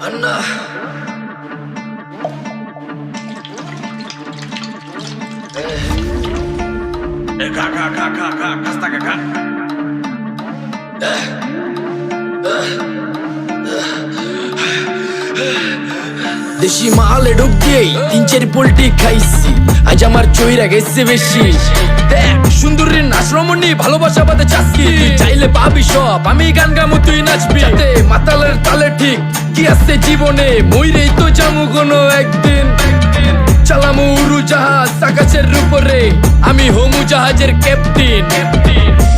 Anna. Eh, ka ka ka ka ka kasta ka ka. দেশি মালে ঢুকেই তিন চারি পোল্টি খাইছি আজ আমার চৈরা গেছে বেশি দেখ সুন্দরের সুন্দরী নাশ্রমণী ভালোবাসা বাদে চাষি চাইলে পাবি সব আমি গান গামু, তুই নাচবি। মাতালের তালে ঠিক কি আছে জীবনে, মইরেই তো জামু কোনো একদিন। চালামু উড়ু জাহাজ আকাশের উপরে আমি হোমু জাহাজের ক্যাপ্টেন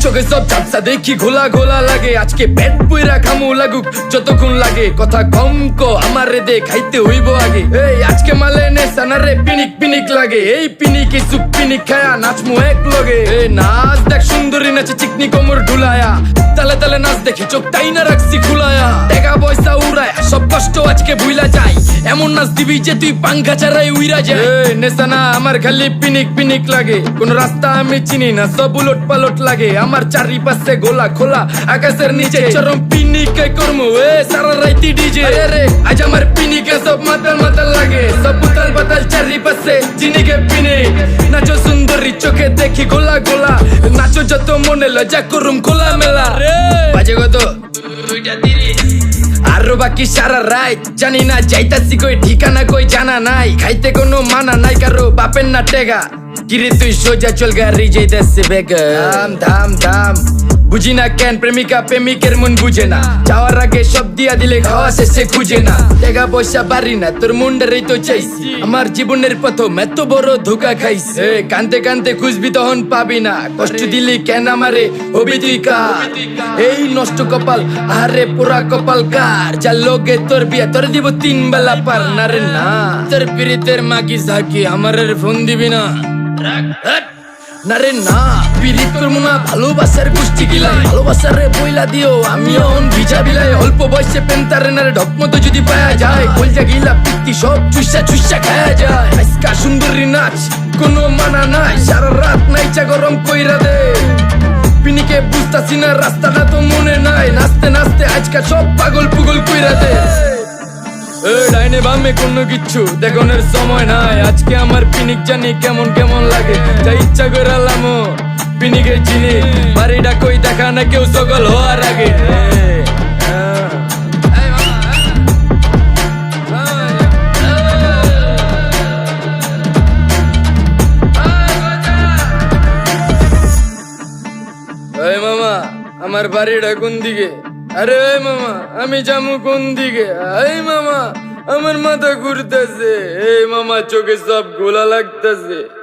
চোখে সব ঝাপসা দেখি ঘোলা ঘোলা লাগে। আজকে পেট পুইরা খামু লাগুক, যতক্ষণ লাগে। কথা কম কো, আমার রে দে, খাইতে হইব আগে। এই, আজকে মালে নে সানারে পিনিক পিনিক লাগে। এই পিনিকে সুপ পিনিক খায়া নাচমু এক লগে। এই, নাচ দেখ সুন্দরী নাচে চিকনি কোমর ঢুলায়া। তালে তালে নাচ দেখে চোখ তাই না রাখছি খুলায়া। টাকা পয়সা উড়ায় সব কষ্ট আজকে ভুইলা যাই এমন নাচ দিবি যে তুই পাঙ্খা ছাড়াই উইরা যায়। নেশানা আমার খালি পিনিক পিনিক লাগে। কোন রাস্তা আমি চিনি না সব উলট পালট লাগে। আমার চারিপাশে গোলা খোলা আকাশের নিচে। চরম পিনিকে করমু এ সারা রাইতি ডিজে। রে আজ আমার পিনিকে সব মাতাল মাতাল লাগে। সব উতাল পাতাল চারিপাশে চিনিকে পিনিক। নাচো সুন্দরী চোখে দেখি গোলা গোলা। নাচো যত মনে লজা করুম খোলা মেলা রে বাজে তিরিশ আরও বাকি সারা রাত জানি না, যাইতাছি কই, ঠিকানা কই জানা নাই। খাইতে কোনো মানা নাই, কারও বাপের না টেগা। কিরে তুই সোজা চল গাড়ি দেশে বেগ। ধাম ধাম ধাম। বুঝি না কেন প্রেমিকা প্রেমিকের মন বুঝে না। যাওয়ার আগে সব দিয়া দিলে খাওয়া শেষে খুঁজে না। টাকা পয়সা পারি না, তোর মুন্ডারেই তো চাইছি। আমার জীবনের প্রথম এত বড় ধোকা খাইছে। কানতে কানতে খুঁজবি তখন পাবি না। কষ্ট দিলি কেন আমারে? হবি তুই কার? এই নষ্ট কপাল আরে পুরা কপাল কার? যা লোকে তোর বিয়া, তোর দিব তিন বেলা পার না। রে না তোর পিরিতের মাগি ঝাঁকি আমার ফোন দিবি না। না রে, না। পিরিত করব না ভালোবাসার গোষ্ঠী গিলাই। ভালোবাসার রে বইলা দিও, আমিও অন ভিজা বিলাই। অল্প বয়সে পেন্তারে না রে ঢক মতো যদি পায়া যায়, কলজা গিলা পিত্তি সব চুষা চুষা খায়া যায়। আজকা সুন্দরী নাচ, কোনো মানা নাই। সারা রাত নাইচা গরম কইরা দে। পিনিকে বুঝতাছি না, রাস্তাটা তো মনে নাই। নাচতে নাচতে আজকা সব পাগল পুগল কইরা দে। ডাইনে বামে কোনো কিচ্ছু দেখনের সময় নাই। আজকে আমার পিনিক জানি কেমন কেমন লাগে। যা ইচ্ছা করে লামো পিনিকে চিনি বাড়িটা কই দেখা না কেউ সকল হওয়ার আগে। মামা, আমার বাড়িটা কোন দিকে? আরে মামা, আমি যামু কোন দিকে? এই মামা, আমার মাথা ঘুরতেছে। এই মামা, চোখে সব গোলা লাগতেছে।